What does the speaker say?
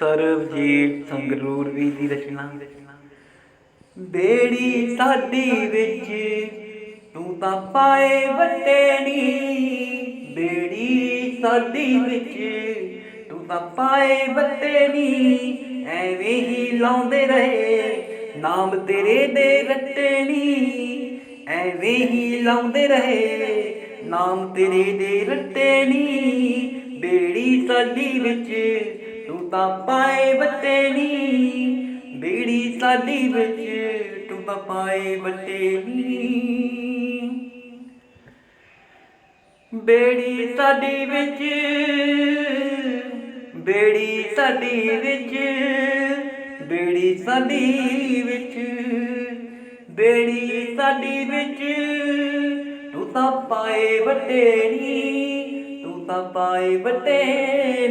ਸਰਬਜੀਤ ਸੰਗਰੂਰ ਵੀ ਦੀ ਰਚਨਾ। ਬੇੜੀ ਸਾਡੀ ਵਿੱਚ, ਤੂੰ ਤਾਂ ਪਾਏ ਵੱਟੇ ਨੀ ਬੇੜੀ ਸਾਡੀ ਵਿੱਚ, ਤੂੰ ਤਾਂ ਪਾਏ ਵੱਟੇ ਨੀ ਐਵੇਂ ਹੀ ਲਾਉਂਦੇ ਰਹੇ, ਨਾਮ ਤੇਰੇ ਦੇ ਰੱਟੇ ਨੀ ਐਵੇਂ ਹੀ ਲਾਉਂਦੇ ਰਹੇ, ਨਾਮ ਤੇਰੇ ਦੇ ਰੱਟੇ ਨੀ ਬੇੜੀ ਸਾਡੀ ਵਿੱਚ ਤੂੰ ਤਾਂ ਪਾਏ ਵੱਟੇ ਨੀ ਬੇੜੀ ਸਾਡੀ ਵਿੱਚ ਤੂੰ ਤਾਂ ਪਾਏ ਵੱਟੇ ਬੇੜੀ ਸਾਡੀ ਵਿੱਚ, ਬੇੜੀ ਸਾਡੀ ਵਿੱਚ, ਬੇੜੀ ਸਾਡੀ ਵਿੱਚ, ਬੇੜੀ ਸਾਡੀ ਵਿੱਚ ਤੂੰ ਤਾਂ ਪਾਏ ਵੱਟੇ ਤੂੰ ਤਾਂ ਪਾਏ ਵੱਟੇ